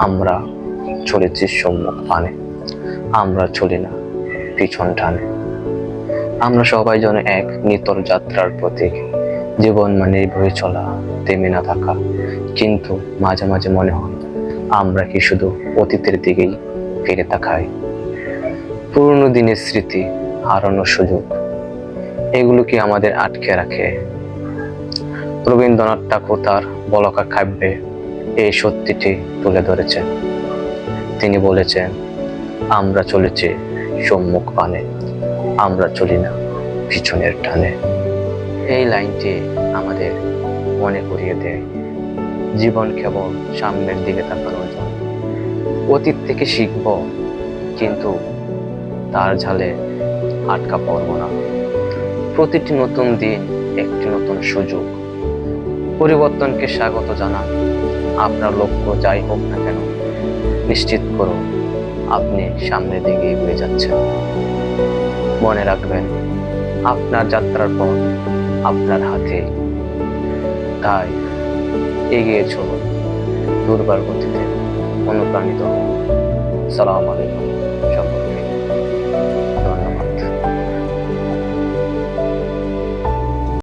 আমরা চলেছি সম্মুখ পানে। আমরা চলি না পিছন টানে। আমরা সবাই যেন এক নিতর যাত্রার প্রতীক। জীবন মানে বয়ে চলা, থেমে না থাকা। কিন্তু মাঝে মাঝে মনে হয়, আমরা কি শুধু অতীতের দিকেই ফিরে তাকাই? পুরনো দিনের স্মৃতি হারানোর সুযোগ। এগুলো কি আমাদের আটকে রাখে? রবীন্দ্রনাথ ঠাকুর তার বলকা কাব্যে এই সত্যিটি তুলে ধরেছেন তিনি বলেছেন, আমরা চলেছি সম্মুখ পানে আমরা চলি না পিছনের টানে। এই লাইনটি আমাদের মনে করিয়ে দেয়। জীবন কেবল সামনের দিকে তাকানো জন্য। অতীত থেকে শিখব, কিন্তু তার ঝালে আটকা পড়ব না। প্রতিটি নতুন দিন একটি নতুন সুযোগ পরিবর্তনকে স্বাগত জানান। আপনার লক্ষ্য যাই হোক না কেন, নিশ্চিত করুন, আপনি সামনের দিকে এগিয়ে যাচ্ছেন। মনে রাখবেন, আপনার যাত্রার পর আপনার হাতে। তাই এগিয়ে চলুন, দুর্বার গতিতে অনুপ্রাণিত সালাম আলাইকুম, সকল